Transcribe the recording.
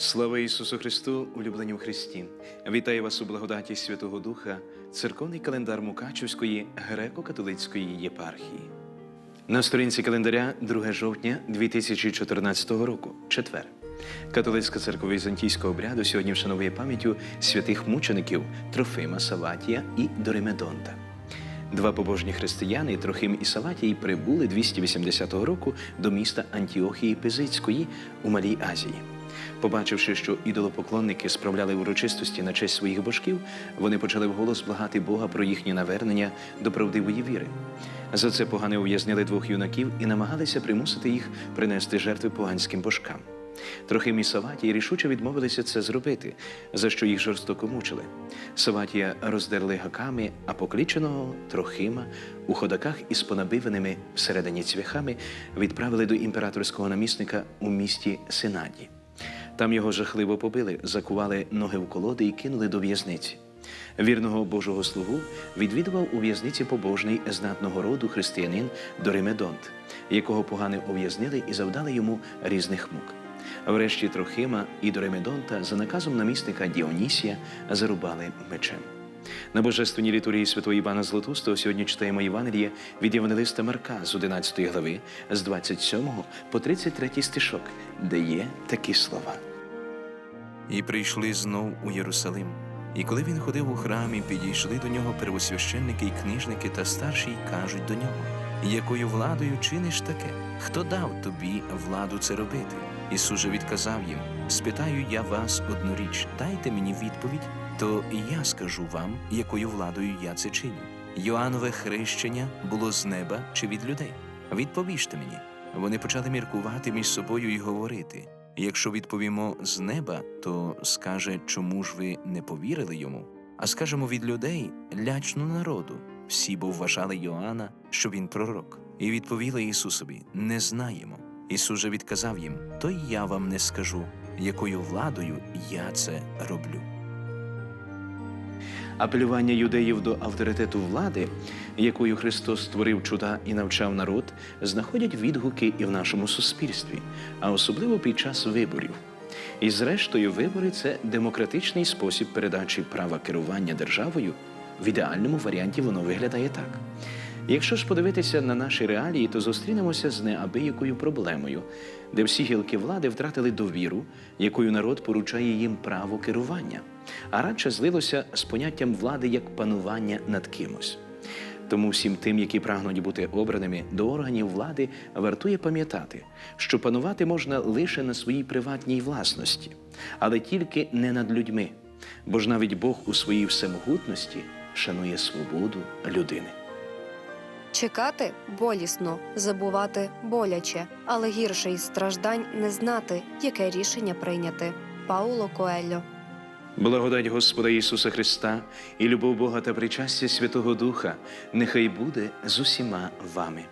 Слава Ісусу Христу, улюблені в Христі! Вітаю вас у благодаті Святого Духа, церковний календар Мукачівської греко-католицької єпархії. На сторінці календаря 2 жовтня 2014 року, четвер. Католицька церква візантійського обряду сьогодні вшановує пам'яттю святих мучеників Трофима, Саватія і Доримедонта. Два побожні християни Трохим і Саватій прибули 280 року до міста Антіохії Пизицької у Малій Азії. Побачивши, що ідолопоклонники справляли урочистості на честь своїх божків, вони почали вголос благати Бога про їхнє навернення до правдивої віри. За це погани ув'язнили двох юнаків і намагалися примусити їх принести жертви поганським божкам. Трохим і Саватій рішуче відмовилися це зробити, за що їх жорстоко мучили. Саватія роздерли гаками, а покліченого Трохима у ходаках із понабиваними всередині цвяхами відправили до імператорського намісника у місті Синаді. Там його жахливо побили, закували ноги в колоди і кинули до в'язниці. Вірного Божого слугу відвідував у в'язниці побожний знатного роду християнин Доримедонт, якого погани ув'язнили і завдали йому різних мук. Врешті Трохима і Доремедонта за наказом намісника Діонісія зарубали мечем. На божественній літургії святого Івана Златустого сьогодні читаємо Євангеліє від Євангелиста Марка з 11 глави, з 27 по 33 стишок, де є такі слова. І прийшли знов у Єрусалим. І коли він ходив у храмі, підійшли до нього первосвященники й книжники та старші й кажуть до нього: якою владою чиниш таке? Хто дав тобі владу це робити? Ісус же відказав їм: спитаю я вас одну річ, дайте мені відповідь, то і я скажу вам, якою владою я це чиню. Йоаннове хрещення було з неба чи від людей? Відповіжте мені. Вони почали міркувати між собою і говорити. Якщо відповімо з неба, то скаже, чому ж ви не повірили йому? А скажемо від людей лячну народу. Всі бо вважали Йоанна, що він пророк. І відповіли Ісусові: Не знаємо. Ісус же відказав їм: То й я вам не скажу, якою владою я це роблю. Апелювання юдеїв до авторитету влади, якою Христос створив чуда і навчав народ, знаходять відгуки і в нашому суспільстві, а особливо під час виборів. І зрештою, вибори це демократичний спосіб передачі права керування державою. В ідеальному варіанті воно виглядає так. Якщо ж подивитися на наші реалії, то зустрінемося з неабиякою проблемою, де всі гілки влади втратили довіру, якою народ поручає їм право керування, а радше злилося з поняттям влади як панування над кимось. Тому всім тим, які прагнуть бути обраними до органів влади, вартує пам'ятати, що панувати можна лише на своїй приватній власності, але тільки не над людьми, бо ж навіть Бог у своїй всемогутності шанує свободу людини. Чекати болісно, забувати боляче, але гірше із страждань не знати, яке рішення прийняти. Пауло Коельо Благодать Господа Ісуса Христа і любов Бога та причастя Святого Духа нехай буде з усіма вами.